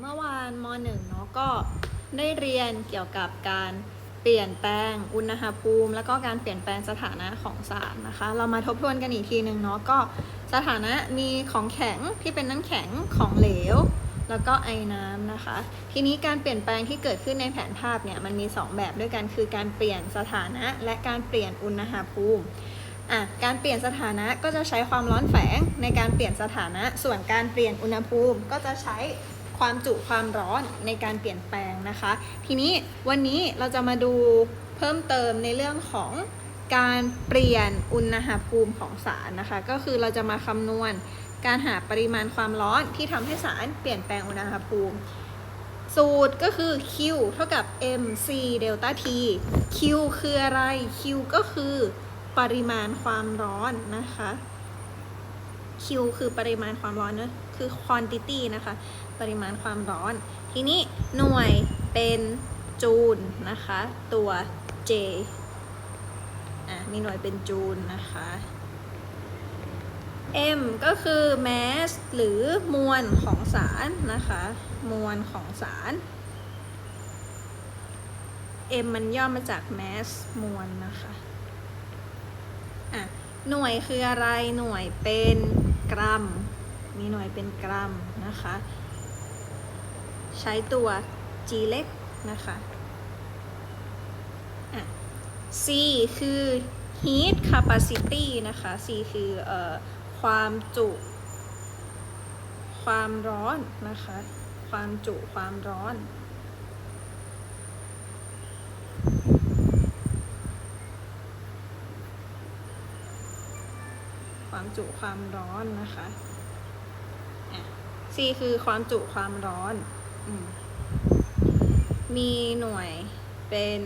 เมื่อวานมหนึ่งเนาะก็ได้เรียนเกี่ยวกับการเปลี่ยนแปลงอุณหภูมิ แล้วก็การเปลี่ยนแปลงสถานะของสารนะคะ เรามาทบทวนกันอีกทีหนึ่งเนาะก็สถานะมีของแข็งที่เป็นน้ำแข็งของเหลว แล้วก็ไอ้น้ำนะคะ ทีนี้การเปลี่ยนแปลงที่เกิดขึ้นในแผนภาพเนี่ยมันมี 2 แบบด้วยกันคือการเปลี่ยนสถานะและการเปลี่ยนอุณหภูมิอะการเปลี่ยนสถานะก็จะใช้ความร้อนแฝงในการเปลี่ยนสถานะ ส่วนการเปลี่ยนอุณหภูมิก็จะใช้ ความจุความร้อนในการเปลี่ยนแปลงนะคะ ทีนี้วันนี้เราจะมาดูเพิ่มเติมในเรื่องของการเปลี่ยนอุณหภูมิของสารนะคะ ก็คือเราจะมาคำนวณการหาปริมาณความร้อนที่ทำให้สารเปลี่ยนแปลงอุณหภูมิ สูตรก็คือ Q เท่ากับ mc เดลต้า t Q คืออะไร Q ก็คือปริมาณความร้อนนะคะ Q คือปริมาณความร้อนนะคือ quantity นะคะ ปริมาณความร้อน ทีนี้หน่วยเป็นจูลนะคะ ตัว J อะมีหน่วยเป็นจูลนะคะ M ก็คือ mass หรือมวลของสารนะคะ มวลของสาร M มันย่อมาจาก mass มวลนะคะ อะ หน่วยคืออะไร หน่วยเป็น กรัม มีหน่วยเป็นกรัมนะคะ ใช้ตัว G เล็กนะคะอะ C คือ heat capacity นะคะ C คือเอ่อความจุ ความร้อนนะคะ ความจุความร้อน ความจุความร้อนนะคะอะ C คือความจุความร้อนอมมีหน่วยเป็น